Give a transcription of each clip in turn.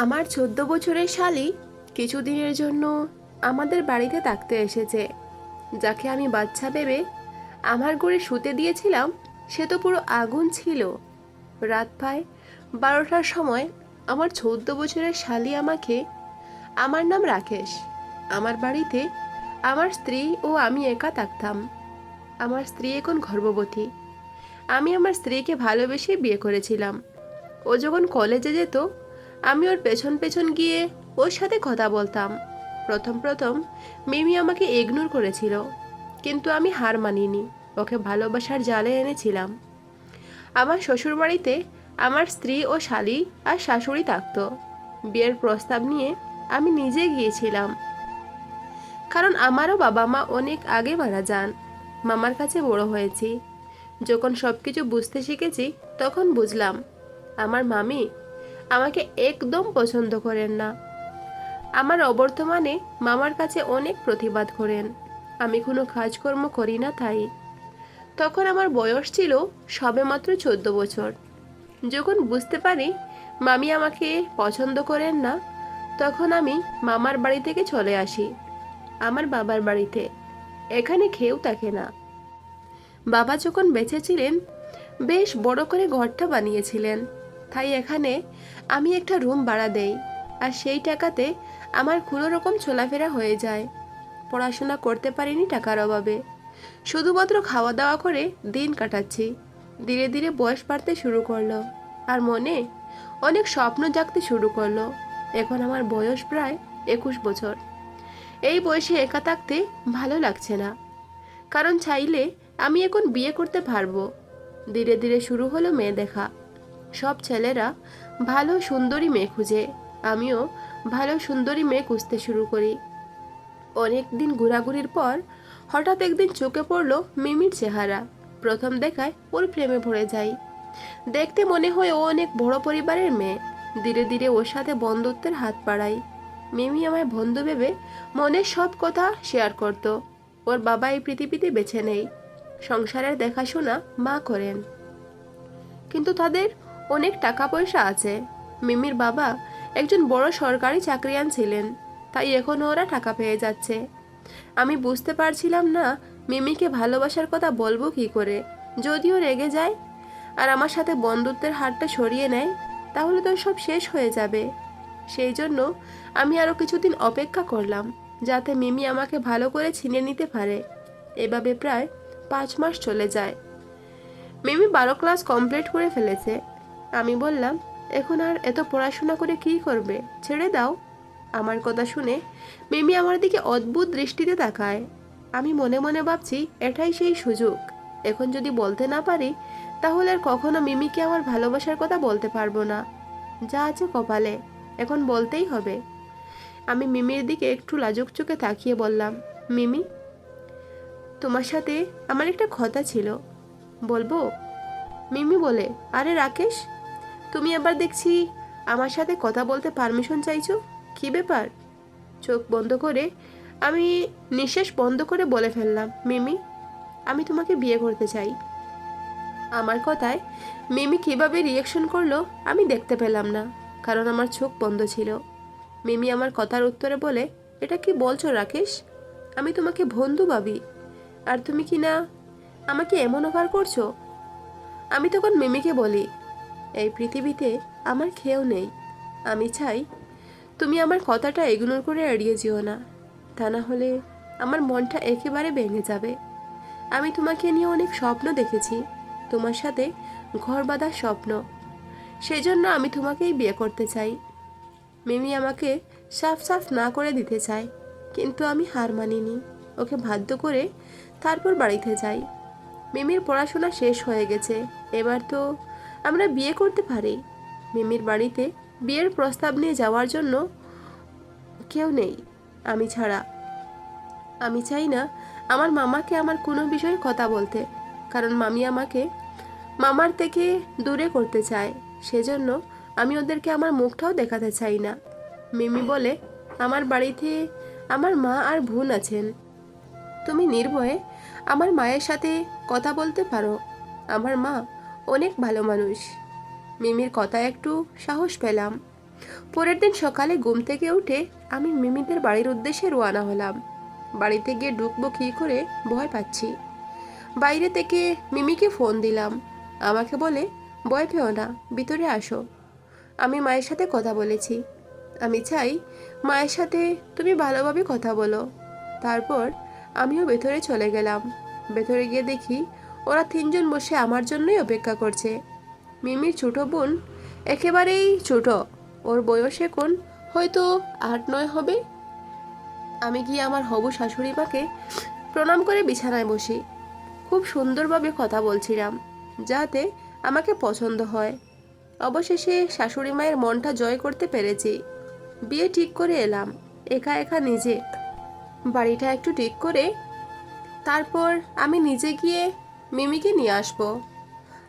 আমার চোদ্দ বছরের শালি কিছুদিনের জন্য আমাদের বাড়িতে থাকতে এসেছে। যাকে আমি বাচ্চা ভেবে আমার ঘরে শুতে দিয়েছিলাম, সে তো পুরো আগুন ছিল। রাত প্রায় বারোটার সময় আমার চোদ্দ বছরের শালি আমাকে, আমার নাম রাকেশ, আমার বাড়িতে আমার স্ত্রী ও আমি একা থাকতাম। আমার স্ত্রী এখন গর্ভবতী। আমি আমার স্ত্রীকে ভালোবেসে বিয়ে করেছিলাম। ও যখন কলেজে যেত আমি ওর পেছন পেছন গিয়ে ওর সাথে কথা বলতাম। প্রথম প্রথম মিমি আমাকে ইগনোর করেছিল, কিন্তু আমি হার মানিনি, ওকে ভালোবাসার জালে এনেছিলাম। আমার শ্বশুরবাড়িতে আমার স্ত্রী ও শালি আর শাশুড়ি থাকতো। বিয়ের প্রস্তাব নিয়ে আমি নিজে গিয়েছিলাম। কারণ আমারও বাবা মা অনেক আগে মারা যান, মামার কাছে বড় হয়েছি। যখন সব কিছু বুঝতে শিখেছি, তখন বুঝলাম, আমার মামি আমাকে একদম পছন্দ করেন না। আমার অবর্তমানে মামার কাছে অনেক প্রতিবাদ করেন। আমি কোনো কাজকর্ম করি না তাই। তখন আমার বয়স ছিল সবেমাত্র চোদ্দ বছর। যখন বুঝতে পারি মামি আমাকে পছন্দ করেন না, তখন আমি মামার বাড়ি থেকে চলে আসি, আমার বাবার বাড়িতে। এখানে খেয়েও থাকে না। বাবা যখন বেঁচে ছিলেন, বেশ বড় করে ঘরটা বানিয়েছিলেন। তাই এখানে আমি একটা রুম ভাড়া দেই, আর সেই টাকাতে আমার কোনো রকম চলাফেরা হয়ে যায়। পড়াশোনা করতে পারিনি টাকার অভাবে। শুধুমাত্র খাওয়া দাওয়া করে দিন কাটাচ্ছি। ধীরে ধীরে বয়স বাড়তে শুরু করল, আর মনে অনেক স্বপ্ন জাগতে শুরু করল। এখন আমার বয়স প্রায় একুশ বছর। এই বয়সে একা থাকতে ভালো লাগছে না। কারণ চাইলে আমি এখন বিয়ে করতে পারব। ধীরে ধীরে শুরু হলো মেয়ে দেখা। সব ছেলেরা ভালো সুন্দরী মেয়ে খুঁজে। আমিও ভালো সুন্দরী মেয়ে খুঁজতে শুরু করি। অনেক দিন ঘোরাঘুরির পর হঠাৎ একদিন চোখে পড়ল মিমির চেহারা। প্রথম দেখায় ওর প্রেমে ভরে যাই দেখতে মনে হয় ও অনেক বড় পরিবারের মেয়ে। ধীরে ধীরে ওর সাথে বন্ধুত্বের হাত বাড়াই মিমি আমায় বন্ধু ভেবে মনের সব কথা শেয়ার করত। ওর বাবা এই পৃথিবীতে বেছে নেই। সংসারের দেখাশোনা মা করেন। কিন্তু তাদের অনেক টাকা পয়সা আছে। মিমির বাবা একজন বড় সরকারি চাকরিয়ান ছিলেন, তাই এখনও ওরা টাকা পেয়ে যাচ্ছে। আমি বুঝতে পারছিলাম না মিমিকে ভালোবাসার কথা বলব কি করে। যদিও রেগে যায় আর আমার সাথে বন্ধুত্বের হাতটা সরিয়ে নেয়, তাহলে তো সব শেষ হয়ে যাবে। সেই জন্য আমি আরও কিছুদিন অপেক্ষা করলাম, যাতে মিমি আমাকে ভালো করে ছিনে নিতে পারে। এভাবে প্রায় পাঁচ মাস চলে যায়। মিমি বারো ক্লাস কমপ্লিট করে ফেলেছে আমি বললাম, এখন আর এত পড়াশোনা করে কী করবে? ছেড়ে দাও। আমার কথা শুনে মিমি আমার দিকে অদ্ভুত দৃষ্টিতে তাকায়। আমি মনে মনে ভাবছি, এটাই সেই সুযোগ। এখন যদি বলতে না পারি, তাহলে আর কখনো মিমিকে আমার ভালোবাসার কথা বলতে পারব না। যা আছে কপালে, এখন বলতেই হবে। আমি মিমির দিকে একটু লাজুক চোখে তাকিয়ে বললাম, মিমি, তোমার সাথে আমার একটা কথা ছিল। বলব? মিমি বলে, আরে রাকেশ তুমি আবার দেখছি আমার সাথে কথা বলতে পারমিশন চাইছো? কি ব্যাপার? চোখ বন্ধ করে আমি নিঃশ্বাস বন্ধ করে বলে ফেললাম, মিমি, আমি তোমাকে বিয়ে করতে চাই। আমার কথায় মিমি কীভাবে রিয়েকশন করল আমি দেখতে পেলাম না, কারণ আমার চোখ বন্ধ ছিল। মিমি আমার কথার উত্তরে বলে, এটা কি বলছো রাকেশ? আমি তোমাকে বন্ধু ভাবি। আর তুমি কি না আমাকে এমন অফার করছ? আমি তখন মিমিকে বলি এই পৃথিবীতে আমার খেয়েও নেই। আমি চাই তুমি আমার কথাটা ইগনোর করে এড়িয়ে যেও না। তা না হলে আমার মনটা একেবারে ভেঙে যাবে। আমি তোমাকে নিয়ে অনেক স্বপ্ন দেখেছি, তোমার সাথে ঘর বাঁধার স্বপ্ন। সেই জন্য আমি তোমাকেই বিয়ে করতে চাই। মিমি আমাকে সাফ সাফ না করে দিতে চায়, কিন্তু আমি হার মানিনি। ওকে বাধ্য করে তারপর বাড়িতে যাই। মিমির পড়াশোনা শেষ হয়ে গেছে। এবার তো আমরা বিয়ে করতে পারি। মিমির বাড়িতে বিয়ের প্রস্তাব নিয়ে যাওয়ার জন্য কেউ নেই, আমি ছাড়া। আমি চাই না আমার মামাকে আমার কোনো বিষয়ে কথা বলতে, কারণ মামি আমাকে মামার থেকে দূরে করতে চায়। সেজন্য আমি ওদেরকে আমার মুখটাও দেখাতে চাই না। মিমি বলে, আমার বাড়িতে আমার মা আর বোন আছেন। তুমি নির্ভয়ে আমার মায়ের সাথে কথা বলতে পারো। আমার মা অনেক ভালো মানুষ। মিমির কথা একটু সাহস পেলাম। পরের দিন সকালে ঘুম থেকে উঠে আমি মিমিদের বাড়ির উদ্দেশ্যে রওনা হলাম। বাড়িতে গিয়ে ঢুকবো কী করে ভয় পাচ্ছি। বাইরে থেকে মিমিকে ফোন দিলাম। আমাকে বলে, ভয় পেও না, ভিতরে আসো। আমি মায়ের সাথে কথা বলেছি। আমি চাই, মায়ের সাথে তুমি ভালোভাবে কথা বলো। তারপর আমিও ভেতরে চলে গেলাম। ভেতরে গিয়ে দেখি ওরা তিনজন বসে আমার জন্যই অপেক্ষা করছে। মিমির ছোট বোন একেবারেই ছোট। ওর বয়স এখন হয়তো আট নয় হবে। আমি গিয়ে আমার হবু শাশুড়ি মাকে প্রণাম করে বিছানায় বসি। খুব সুন্দরভাবে কথা বলছিলাম, যাতে আমাকে পছন্দ হয়। অবশেষে শাশুড়ি মায়ের মনটা জয় করতে পেরেছি। বিয়ে ঠিক করে এলাম, একা একা নিজে। বাড়িটা একটু ঠিক করে তারপর আমি নিজে গিয়ে মিমিকে নিয়ে আসব।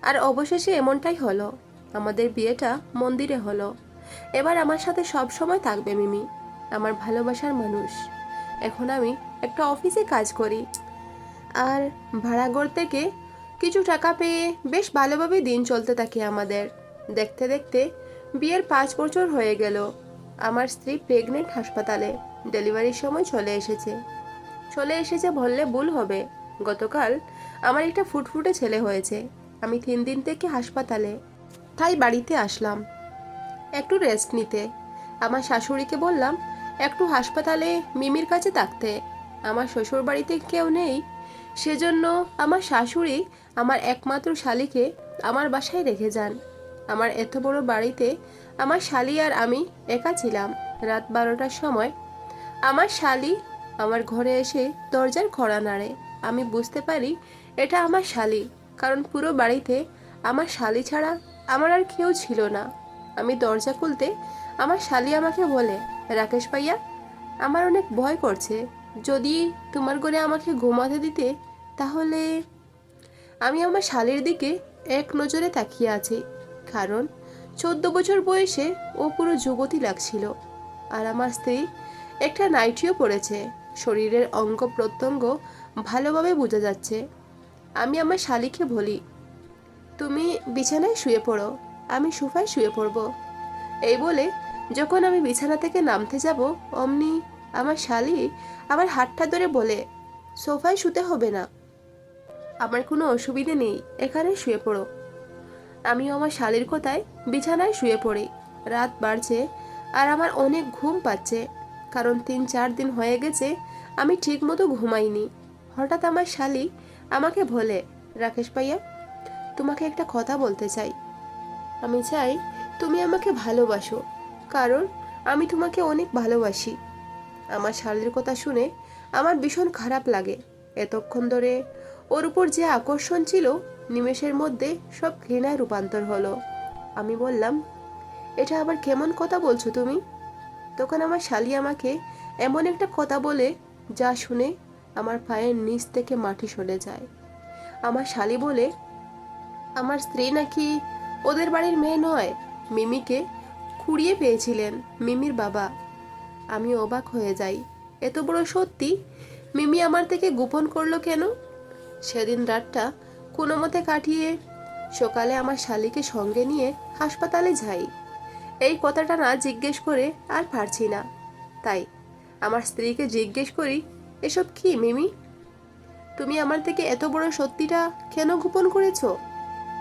আর অবশেষে এমনটাই হলো, আমাদের বিয়েটা মন্দিরে হলো। এবার আমার সাথে সব সময় থাকবে মিমি, আমার ভালোবাসার মানুষ। এখন আমি একটা অফিসে কাজ করি। আর ভাড়াঘর থেকে কিছু টাকা পেয়ে বেশ ভালোভাবে দিন চলতে থাকে আমাদের। দেখতে দেখতে বিয়ের পাঁচ বছর হয়ে গেল। আমার স্ত্রী প্রেগনেন্ট হাসপাতালে ডেলিভারির সময় চলে এসেছে। চলে এসেছে বললে ভুল হবে। গতকাল আমার একটা ফুটফুটে ছেলে হয়েছে। আমি তিন দিন থেকে হাসপাতালে। তাই বাড়িতে আসলাম। একটু রেস্ট নিতে। আমার শাশুড়িকে বললাম, একটু হাসপাতালে মিমির কাছে থাকতে। আমার শ্বশুর বাড়িতে কেউ নেই। সেজন্য আমার শাশুড়ি আমার একমাত্র শালিকে আমার বাসায় রেখে যান। আমার এত বড় বাড়িতে আমার শালি আর আমি একা ছিলাম রাত বারোটার সময়। আমার শালি আমার ঘরে এসে দরজার খড়া নাড়ে। আমি বুঝতে পারি এটা আমার শালি, কারণ পুরো বাড়িতে আমার শালি ছাড়া আমার আর কেউ ছিল না। আমি দরজা খুলতে আমার শালি আমাকে বলে, রাকেশ ভাইয়া, আমার অনেক ভয় করছে। যদি তোমার ঘরে আমাকে ঘুমাতে দিতে, তাহলে আমি আমার শালির দিকে এক নজরে তাকিয়ে আছি। কারণ চোদ্দ বছর বয়সে ও পুরো যুবতী লাগছিল। আর আমার স্ত্রী একটা নাইটিও পড়েছে শরীরের অঙ্গ প্রত্যঙ্গ ভালোভাবে বোঝা যাচ্ছে। আমি আমার শালিকে বলি, তুমি বিছানায় শুয়ে পড়ো, আমি সোফায় শুয়ে পড়ব। এই বলে যখন আমি বিছানা থেকে নামতে যাব, অমনি আমার শালি আমার হাতটা ধরে বলে, সোফায় শুতে হবে না। আমার কোনো অসুবিধে নেই, এখানে শুয়ে পড়ো। আমি আমার শালির কোথায় বিছানায় শুয়ে পড়ি। রাত বাড়ছে আর আমার অনেক ঘুম পাচ্ছে, কারণ তিন চার দিন হয়ে গেছে আমি ঠিকমতো ঘুমাইনি। হঠাৎ আমার শালি আমাকে বলে রাকেশ ভাইয়া। তোমাকে একটা কথা বলতে চাই। আমি চাই তুমি আমাকে ভালোবাসো, কারণ আমি তোমাকে অনেক ভালোবাসি। আমার শালির কথা শুনে আমার ভীষণ খারাপ লাগে। এতক্ষণ ধরে ওর উপর যে আকর্ষণ ছিল, নিমেষের মধ্যে সব ঘৃণায় রূপান্তর হলো। আমি বললাম, এটা আবার কেমন কথা বলছো তুমি? তখন আমার শালি আমাকে এমন একটা কথা বলে, যা শুনে আমার পায়ের নিচ থেকে মাটি সরে যায়। আমার শালি বলে, আমার স্ত্রী নাকি ওদের বাড়ির মেয়ে নয়? মিমিকে খুঁড়িয়ে পেয়েছিলেন মিমির বাবা। আমি অবাক হয়ে যাই। এত বড় সত্যি? মিমি আমার থেকে গোপন করল কেন? সেদিন রাতটা কোনো মতে কাটিয়ে সকালে আমার শালিকে সঙ্গে নিয়ে হাসপাতালে যাই। এই কথাটা না জিজ্ঞেস করে আর পারছি না। তাই আমার স্ত্রীকে জিজ্ঞেস করি এসব কি, মিমি? তুমি আমার থেকে এত বড় সত্যিটা কেন গোপন করেছ?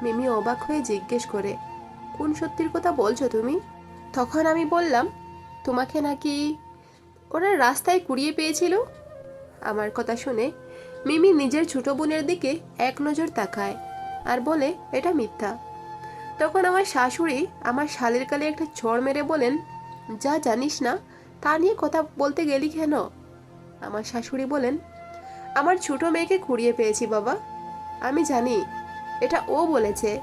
মিমি অবাক হয়ে জিজ্ঞেস করে, কোন সত্যির কথা বলছো তুমি? তখন আমি বললাম, তোমাকে নাকি ওরা রাস্তায় কুড়িয়ে পেয়েছিল? আমার কথা শুনে মিমি নিজের ছোট বোনের দিকে এক নজর তাকায় আর বলে, এটা মিথ্যা। তখন আমার শাশুড়ি আমার শালের কালে একটা চড় মেরে বলেন, যা জানিস না, তা নিয়ে কথা বলতে গেলি কেন? আমার শাশুড়ি বলেন, আমার ছোট মেয়েকে কুড়িয়ে পেয়েছি বাবা। আমি জানি, এটা ও বলেছে।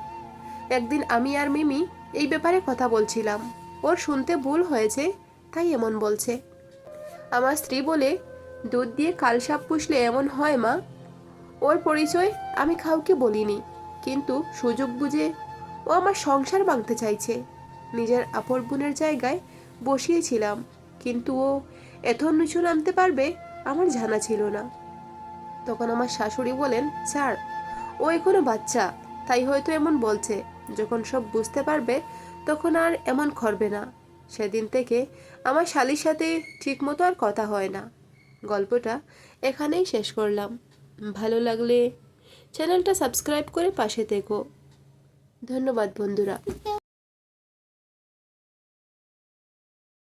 একদিন আমি আর মিমি এই ব্যাপারে কথা বলছিলাম। ওর শুনতে ভুল হয়েছে, তাই এমন বলছে। আমার স্ত্রী বলে, দুধ দিয়ে কালসাপ পুষলে এমন হয় মা। ওর পরিচয় আমি কাউকে বলিনি। কিন্তু সুযোগ বুঝে ও আমার সংসার ভাঙতে চাইছে। নিজের আপর বোনের জায়গায় বসিয়েছিলাম। কিন্তু ও এত নিচু নামতে পারবে আমার জানা ছিল না। তখন আমার শাশুড়ি বলেন, স্যার, ও এখনও বাচ্চা, তাই হয়তো এমন বলছে। যখন সব বুঝতে পারবে, তখন আর এমন করবে না। সেদিন থেকে আমার শালির সাথে ঠিকমতো আর কথা হয় না। গল্পটা এখানেই শেষ করলাম। ভালো লাগলে চ্যানেলটা সাবস্ক্রাইব করে পাশে থেকো। ধন্যবাদ, বন্ধুরা।